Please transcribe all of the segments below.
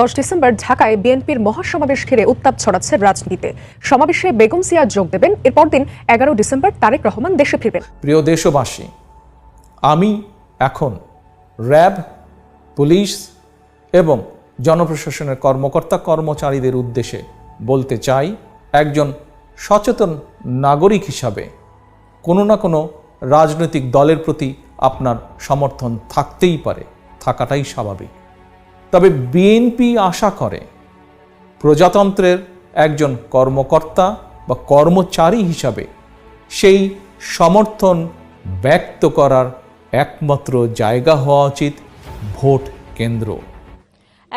দশ ডিসেম্বর ঢাকায় বিএনপির মহাসমাবেশ ঘিরে উত্তাপ ছড়াচ্ছে রাজনীতিতে। সমাবেশে বেগম জিয়া যোগ দেবেন, এরপর দিন এগারো ডিসেম্বর তারেক রহমান দেশে ফিরবেন। প্রিয় দেশবাসী, আমি এখন র্যাব, পুলিশ এবং জনপ্রশাসনের কর্মকর্তা কর্মচারীদের উদ্দেশ্যে বলতে চাই, একজন সচেতন নাগরিক হিসাবে কোনো না কোনো রাজনৈতিক দলের প্রতি আপনার সমর্থন থাকতেই পারে, থাকাটাই স্বাভাবিক। তবে বিএনপি আশা করে প্রজাতন্ত্রের একজন কর্মকর্তা বা কর্মচারী হিসাবে সেই সমর্থন ব্যক্ত করার একমাত্র জায়গা হওয়া উচিত ভোট কেন্দ্র।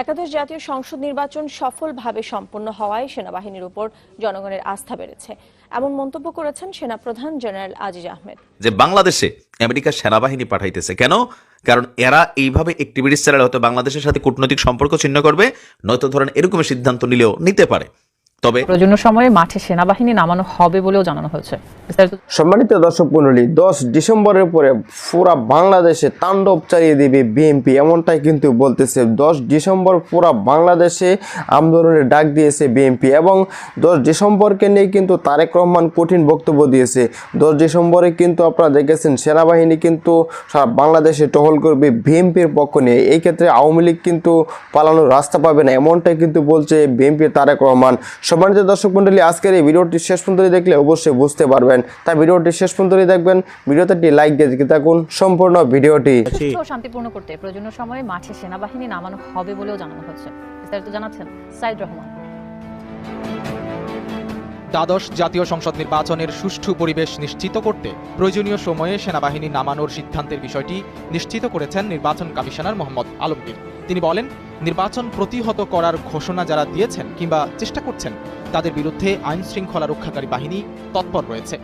একাদশ জাতীয় সংসদ নির্বাচন সফলভাবে সম্পন্ন হওয়ায় সেনাবাহিনীর উপর জনগণের আস্থা বেড়েছে। এমন মন্তব্য করেছেন সেনা প্রধান জেনারেল আজিজ আহমেদ। যে বাংলাদেশে আমেরিকার সেনাবাহিনী পাঠাইতেছে কেন? কারণ এরা এইভাবে একটি ব্রিটিশ চালালে হয়তো বাংলাদেশের সাথে কূটনৈতিক সম্পর্ক ছিন্ন করবে, নয়তো ধরেন এরকম সিদ্ধান্ত নিলেও নিতে পারে। তবে প্রয়োজনীয় সময়ে মাঠে সেনাবাহিনী নামানো হবে বলেও জানানো হয়েছে। সম্মানিত দর্শক মণ্ডলী দশ ডিসেম্বরের পরে পুরা বাংলাদেশে তাণ্ডব চালিয়ে দেবে বিএনপি এমনটাই কিন্তু বলতেছে। দশ ডিসেম্বর পুরা বাংলাদেশে আন্দোলনের ডাক দিয়েছে বিএনপি এবং দশ ডিসেম্বরকে নিয়ে কিন্তু তারেক রহমান কঠিন বক্তব্য দিয়েছে। দশ ডিসেম্বরে কিন্তু আপনারা দেখেছেন সেনাবাহিনী কিন্তু সারা বাংলাদেশে টহল করবে বিএনপির পক্ষ নিয়ে। এই ক্ষেত্রে আওয়ামী লীগ কিন্তু পালানোর রাস্তা পাবে না এমনটাই কিন্তু বলছে বিএনপির তারেক রহমান। সম্মানিত দর্শক মণ্ডলী আজকের এই ভিডিওটি শেষ পর্যন্ত দেখলে অবশ্যই বুঝতে পারবেন। তাই ভিডিওটি শেষ পর্যন্ত দেখবেন। ভিডিওতে একটি লাইক দিয়ে দেখতে থাকুন সম্পূর্ণ ভিডিওটি। শান্তিপূর্ণ করতে প্রয়োজনীয় সময়ে মাঠে সেনাবাহিনী নামানো হবে বলেও জানানো হয়েছে বিস্তারিত জানাচ্ছেন সাইদ রহমান। দ্বাদশ জাতীয় সংসদ নির্বাচনের সুষ্ঠু পরিবেশ নিশ্চিত করতে প্রয়োজনীয় সময়ে সেনাবাহিনী নামানোর সিদ্ধান্তের বিষয়টি নিশ্চিত করেছেন নির্বাচন কমিশনার মোহাম্মদ আলমগীর। তিনি বলেন, নির্বাচন প্রতিহত করার ঘোষণা যারা দিয়েছেন কিংবা চেষ্টা করছেন, তাদের বিরুদ্ধে আইন শৃঙ্খলা রক্ষাকারী বাহিনী তৎপর রয়েছে।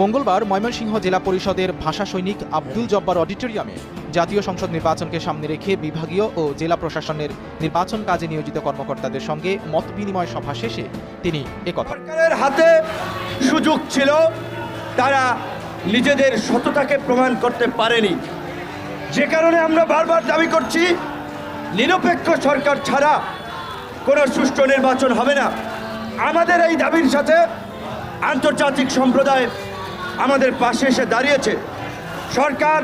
মঙ্গলবার ময়মনসিংহ জেলা পরিষদের ভাষা সৈনিক আব্দুল জব্বার অডিটোরিয়ামে জাতীয় সংসদ নির্বাচনকে সামনে রেখে বিভাগীয় ও জেলা প্রশাসনের নির্বাচন কাজে নিয়োজিত কর্মকর্তাদের সঙ্গে মত বিনিময় সভা শেষে তিনি একথা সরকারের হাতে সুযোগ ছিল, তারা নিজেদের সততাকে প্রমাণ করতে পারেনি। যে কারণে আমরা বারবার দাবি করছি, নিরপেক্ষ সরকার ছাড়া কোনো সুষ্ঠু নির্বাচন হবে না। আমাদের এই দাবির সাথে আন্তর্জাতিক সম্প্রদায় আমাদের পাশে এসে দাঁড়িয়েছে। সরকার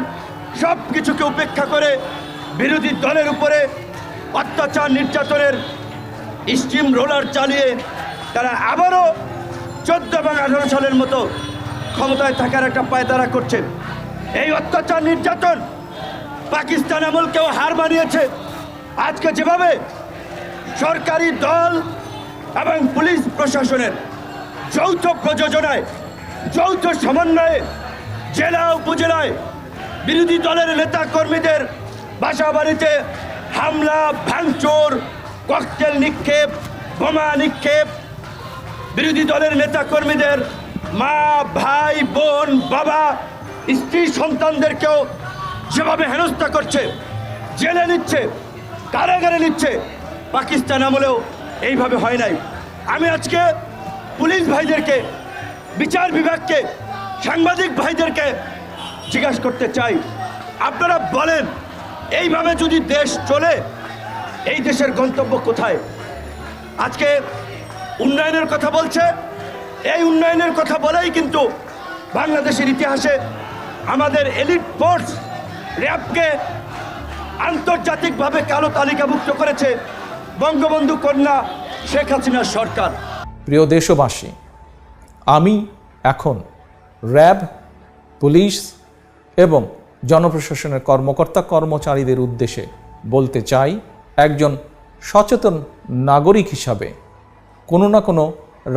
সব কিছুকে উপেক্ষা করে বিরোধী দলের উপরে অত্যাচার নির্যাতনের স্টিম রোলার চালিয়ে তারা আবারও চোদ্দ এবং আঠারো সালের মতো ক্ষমতায় থাকার একটা পায়তারা করছে এই অত্যাচার নির্যাতন পাকিস্তান আমলকেও হার মানিয়েছে? আজকে যেভাবে সরকারি দল এবং পুলিশ প্রশাসনের যৌথ প্রযোজনায়, যৌথ সমন্বয়ে, জেলা উপজেলায় বিরোধী দলের নেতা কর্মীদের বাসা বাড়িতে হামলা, ভাঙচুর, ককটেল নিক্ষেপ, বোমা নিক্ষেপ, বিরোধী দলের নেতা কর্মীদের মা, ভাই, বোন, বাবা, স্ত্রী, সন্তানদেরকেও যেভাবে হেনস্থা করছে, জেলে নিচ্ছে, কারাগারে নিচ্ছে, পাকিস্তান আমলেও এইভাবে হয় নাই। আমি আজকে পুলিশ ভাইদেরকে, বিচার বিভাগকে, সাংবাদিক ভাইদেরকে জিজ্ঞাসা করতে চাই। আপনারা বলেন, এইভাবে যদি দেশ চলে, এই দেশের গন্তব্য কোথায়? আজকে উন্নয়নের কথা বলছে, এই উন্নয়নের কথা বলেই কিন্তু বাংলাদেশের ইতিহাসে আমাদের এলিট ফোর্স র্যাবকে আন্তর্জাতিকভাবে কালো তালিকাভুক্ত করেছে বঙ্গবন্ধু কন্যা শেখ হাসিনার সরকার। প্রিয় দেশবাসী, আমি এখন র্যাব, পুলিশ এবং জনপ্রশাসনের কর্মকর্তা কর্মচারীদের উদ্দেশ্যে বলতে চাই, একজন সচেতন নাগরিক হিসাবে কোনো না কোনো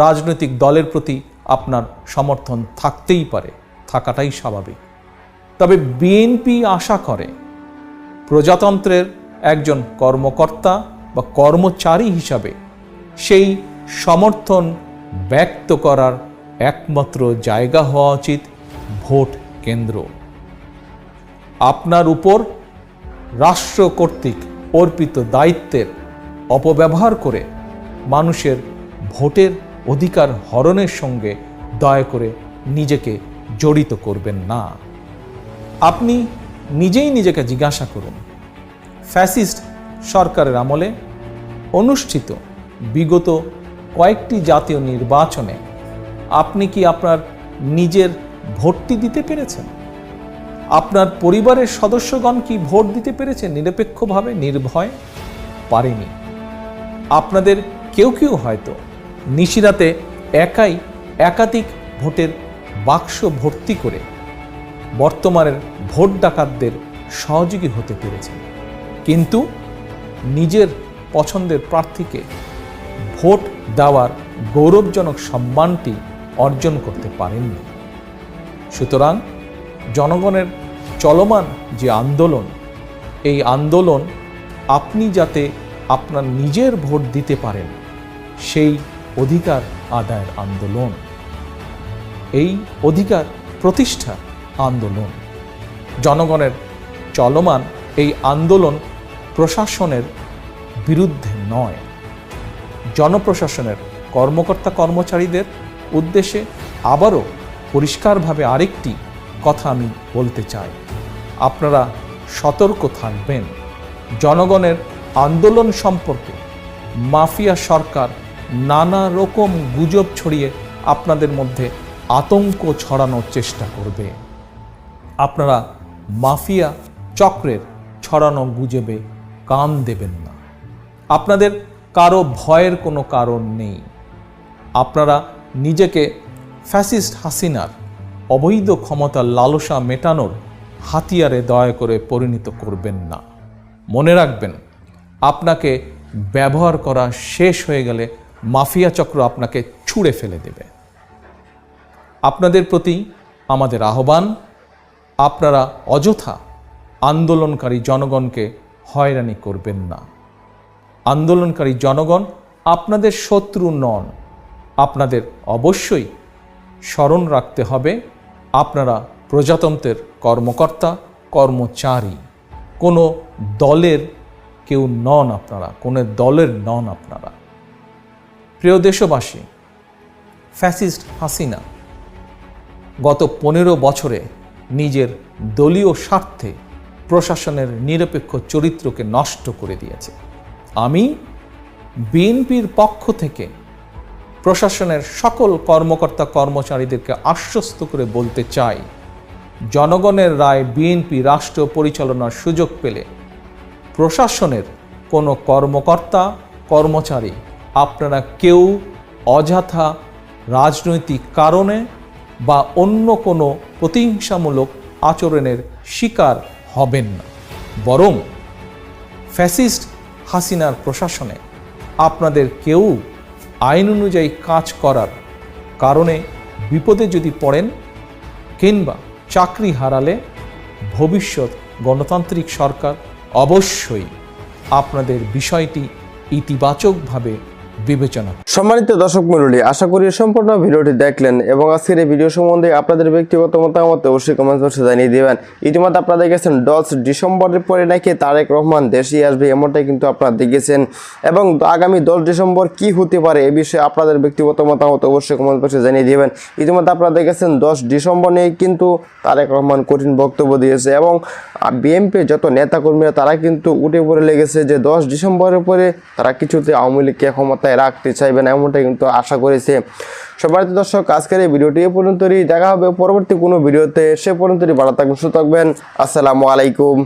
রাজনৈতিক দলের প্রতি আপনার সমর্থন থাকতেই পারে, থাকাটাই স্বাভাবিক। তবে বিএনপি আশা করে প্রজাতন্ত্রের একজন কর্মকর্তা বা কর্মচারী হিসাবে সেই সমর্থন ব্যক্ত করার একমাত্র জায়গা হওয়া উচিত ভোট কেন্দ্র। আপনার উপর রাষ্ট্র কর্তৃক অর্পিত দায়িত্বের অপব্যবহার করে মানুষের ভোটের অধিকার হরণের সঙ্গে দয়া করে নিজেকে জড়িত করবেন না। আপনি নিজেই নিজেকে জিজ্ঞাসা করুন। ফ্যাসিস্ট সরকারের আমলে অনুষ্ঠিত বিগত কয়েকটি জাতীয় নির্বাচনে আপনি কি আপনার নিজের ভোটটি দিতে পেরেছেন? আপনার পরিবারের সদস্যগণ কি ভোট দিতে পেরেছে নিরপেক্ষভাবে, নির্ভয়? পারেনি। আপনাদের কেউ কেউ হয়তো নিশিরাতে একাই একাধিক ভোটের বাক্স ভর্তি করে বর্তমানের ভোট ডাকাতদের সহযোগী হতে পেরেছেন কিন্তু নিজের পছন্দের প্রার্থীকে ভোট দেওয়ার গৌরবজনক সম্মানটি অর্জন করতে পারেননি। সুতরাং জনগণের চলমান যে আন্দোলন, এই আন্দোলন আপনি যাতে আপনার নিজের ভোট দিতে পারেন, সেই অধিকার আদায়ের আন্দোলন। এই অধিকার প্রতিষ্ঠা আন্দোলন। জনগণের চলমান এই আন্দোলন প্রশাসনের বিরুদ্ধে নয়। জনপ্রশাসনের কর্মকর্তা কর্মচারীদের উদ্দেশ্যে আবারও পরিষ্কারভাবে আরেকটি কথা আমি বলতে চাই। আপনারা সতর্ক থাকবেন। জনগণের আন্দোলন সম্পর্কে মাফিয়া সরকার নানা রকম গুজব ছড়িয়ে আপনাদের মধ্যে আতঙ্ক ছড়ানোর চেষ্টা করবে। আপনারা মাফিয়া চক্রের ছড়ানো গুজবে কান দেবেন না। আপনাদের কারও ভয়ের কোনো কারণ নেই। আপনারা নিজেকে ফ্যাসিস্ট হাসিনার অবৈধ ক্ষমতার লালসা মেটানোর হাতিয়ারে দয়া করে পরিণত করবেন না। মনে রাখবেন, আপনাকে ব্যবহার করা শেষ হয়ে গেলে মাফিয়া চক্র আপনাকে ছুঁড়ে ফেলে দেবে। আপনাদের প্রতি আমাদের আহ্বান আপনারা অযথা আন্দোলনকারী জনগণকে হয়রানি করবেন না। আন্দোলনকারী জনগণ আপনাদের শত্রু নন। আপনাদের অবশ্যই স্মরণ রাখতে হবে, আপনারা প্রজাতন্ত্রের কর্মকর্তা, কর্মচারী। কোনো দলের কেউ নন আপনারা, কোনো দলের নন আপনারা। প্রিয় দেশবাসী, ফ্যাসিস্ট হাসিনা গত পনেরো বছরে নিজের দলীয় স্বার্থে প্রশাসনের নিরপেক্ষ চরিত্রকে নষ্ট করে দিয়েছে। আমি বিএনপির পক্ষ থেকে প্রশাসনের সকল কর্মকর্তা কর্মচারীদেরকে আশ্বস্ত করে বলতে চাই, জনগণের রায় বিএনপি রাষ্ট্র পরিচালনার সুযোগ পেলে প্রশাসনের কোনো কর্মকর্তা, কর্মচারী, আপনারা কেউ অযথা রাজনৈতিক কারণে বা অন্য কোনো প্রতিহিংসামূলক আচরণের শিকার হবেন না। বরং ফ্যাসিস্ট হাসিনার প্রশাসনে আপনাদের কেউ আইন অনুযায়ী কাজ করার কারণে বিপদে যদি পড়েন কিংবা চাকরি হারালে ভবিষ্যৎ গণতান্ত্রিক সরকার অবশ্যই আপনাদের বিষয়টি ইতিবাচকভাবে বিবেচনা সম্মানিত দর্শক মন্ডলী আশা করি সম্পূর্ণ ভিডিওটি দেখলেন এবং আজকের এই ভিডিও সম্বন্ধে আপনাদের ব্যক্তিগত মতামত অবশ্যই কমেন্ট বক্সে জানিয়ে দেবেন। ইতিমধ্যে আপনারা দেখেছেন দশ ডিসেম্বরের পরে নাকি তারেক রহমান দেশে আসবে এমনটাই কিন্তু আপনারা দেখেছেন। এবং আগামী দশ ডিসেম্বর কি হতে পারে এ বিষয়ে আপনাদের ব্যক্তিগত মতামত অবশ্যই কমেন্ট বক্সে জানিয়ে দেবেন। ইতিমধ্যে আপনারা দেখেছেন দশ ডিসেম্বর নিয়ে কিন্তু তারেক রহমান কঠিন বক্তব্য দিয়েছে এবং বিএনপি যত নেতাকর্মীরা তারা কিন্তু উঠে পড়ে লেগেছে যে দশ ডিসেম্বরের পরে তারা কিছুতে আওয়ামী লীগকে ক্ষমতায় রাখতে চাইবেন এমনটা কিন্তু আশা করেছে। সবার দর্শক, আজকের এই ভিডিওটি এ পর্যন্তই। দেখা হবে পরবর্তী কোনো ভিডিওতে। সে পর্যন্তই ভালো থাকবেন, সুস্থ থাকবেন। আসসালামু আলাইকুম।